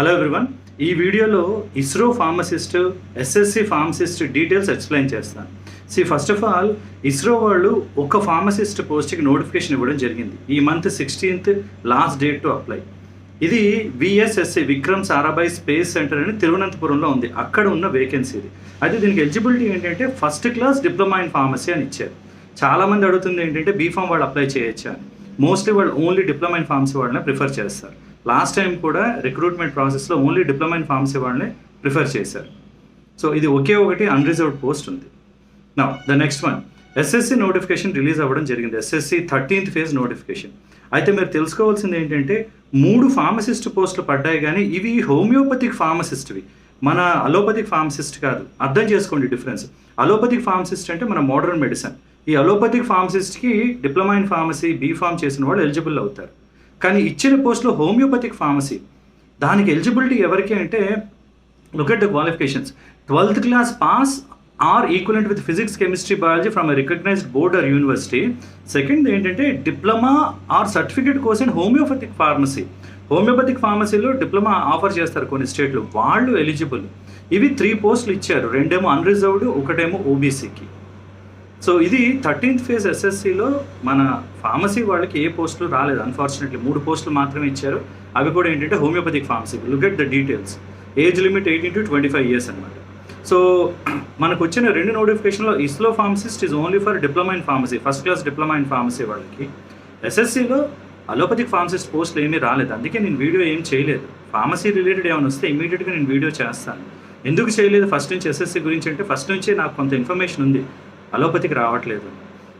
Hello everyone ఈ వీడియోలో ISRO pharmacist SSC pharmacist details explain చేస్తాను. C first of all ISRO వాళ్ళు ఒక ఫార్మసిస్ట్ పోస్ట్కి నోటిఫికేషన్ ఇవ్వడం జరిగింది. ఈ month sixteenth last date to apply ఇది VSSC Vikram Sarabhai space centre అని తిరువనంతపురంలో ఉంది. అక్కడ ఉన్న వేకెన్సీ ఇది. అయితే దీనికి ఎలిజిబిలిటీ ఏంటంటే first class diploma in pharmacy అని ఇచ్చారు. చాలా మంది అడుగుతుంది ఏంటంటే బీఫామ్ వాళ్ళు అప్లై చేయొచ్చా అని. మోస్ట్లీ వాళ్ళు ఓన్లీ డిప్లొమా ఇన్ ఫార్మసీ వాళ్ళనే ప్రిఫర్ చేస్తారు. లాస్ట్ టైం కూడా రిక్రూట్మెంట్ ప్రాసెస్లో ఓన్లీ డిప్లొమా ఇన్ ఫార్మసీ వాళ్ళనే ప్రిఫర్ చేశారు. సో ఇది ఒకే ఒకటి అన్రిజర్వ్డ్ పోస్ట్ ఉంది. నా the next one SSC notification release అవ్వడం జరిగింది. ఎస్ఎస్సి థర్టీన్త్ ఫేజ్ నోటిఫికేషన్ అయితే మీరు తెలుసుకోవాల్సింది ఏంటంటే మూడు ఫార్మసిస్ట్ పోస్టులు పడ్డాయి కానీ ఇవి హోమియోపతిక్ ఫార్మసిస్ట్వి మన అలోపతిక్ ఫార్మసిస్ట్ కాదు. అర్థం చేసుకోండి డిఫరెన్స్ అలోపతిక్ ఫార్మసిస్ట్ అంటే మన మోడర్న్ మెడిసిన్ ఈ allopathic ఫార్మసిస్ట్కి diploma in pharmacy B Pharm చేసిన వాళ్ళు ఎలిజిబుల్ అవుతారు. కానీ ఇచ్చిన పోస్టులో హోమియోపతిక్ ఫార్మసీ దానికి ఎలిజిబిలిటీ ఎవరికి అంటే look at the qualifications twelfth class pass or equivalent with physics chemistry biology from recognised board or university second ఏంటంటే diploma or certificate course in homoeopathic pharmacy homoeopathic ఫార్మసీలో diploma offer చేస్తారు కొన్ని స్టేట్లు వాళ్ళు eligible ఇవి three పోస్టులు ఇచ్చారు. రెండేమో unreserved ఒకటేమో ఓబీసీకి సో ఇది థర్టీన్త్ ఫేజ్ ఎస్ఎస్సిలో మన ఫార్మసీ వాళ్ళకి ఏ పోస్టులు రాలేదు. అన్ఫార్చునేట్లీ మూడు పోస్టులు మాత్రమే ఇచ్చారు. అవి కూడా ఏంటంటే homoeopathic pharmacy. Look at the details age limit eighteen to twenty five years అనమాట సో మనకు వచ్చిన రెండు నోటిఫికేషన్లో ఇస్లో pharmacist is only for diploma in pharmacy first class diploma in pharmacy వాళ్ళకి. ఎస్ఎస్సిలో అలోపతిక్ ఫార్మసిస్ట్ పోస్టులు ఏమీ రాలేదు. అందుకే నేను వీడియో ఏం చేయలేదు. ఫార్మసీ రిలేటెడ్ ఏమైనా వస్తే ఇమీడియట్గా నేను వీడియో చేస్తాను. ఎందుకు చేయలేదు? ఫస్ట్ నుంచి ఎస్ఎస్సి గురించి అంటే ఫస్ట్ నుంచే నాకు కొంత ఇన్ఫర్మేషన్ ఉంది. అలోపతికి రావట్లేదు.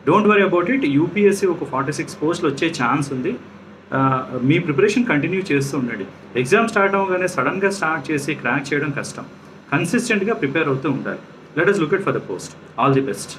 Don't worry about it UPSC ఒక ఫార్టీ సిక్స్ పోస్టులు వచ్చే ఛాన్స్ ఉంది. మీ ప్రిపరేషన్ కంటిన్యూ చేస్తూ ఉండండి. ఎగ్జామ్ స్టార్ట్ అవ్వగానే సడన్గా స్టార్ట్ చేసి క్రాక్ చేయడం కష్టం. కన్సిస్టెంట్గా ప్రిపేర్ అవుతూ ఉండాలి. Let us look it for the post all the best